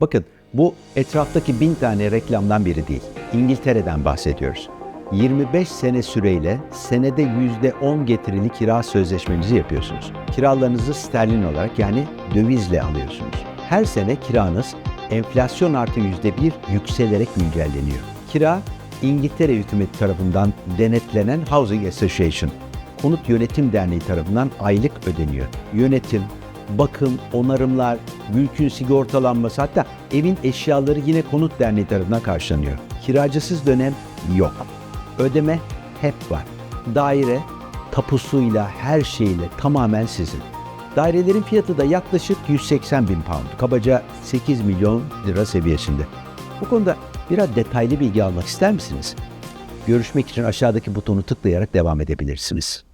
Bakın bu etraftaki bin tane reklamdan biri değil. İngiltere'den bahsediyoruz. 25 sene süreyle senede %10 getirili kira sözleşmenizi yapıyorsunuz. Kiralarınızı sterlin olarak yani dövizle alıyorsunuz. Her sene kiranız enflasyon artı %1 yükselerek güncelleniyor. Kira İngiltere hükümeti tarafından denetlenen Housing Association, Konut Yönetim Derneği tarafından aylık ödeniyor. Yönetim, bakım, onarımlar, mülkün sigortalanması hatta evin eşyaları yine Konut Derneği tarafından karşılanıyor. Kiracısız dönem yok. Ödeme hep var. Daire tapusuyla, her şeyle tamamen sizin. Dairelerin fiyatı da yaklaşık 180 bin pound. Kabaca 8 milyon lira seviyesinde. Bu konuda biraz detaylı bilgi almak ister misiniz? Görüşmek için aşağıdaki butonu tıklayarak devam edebilirsiniz.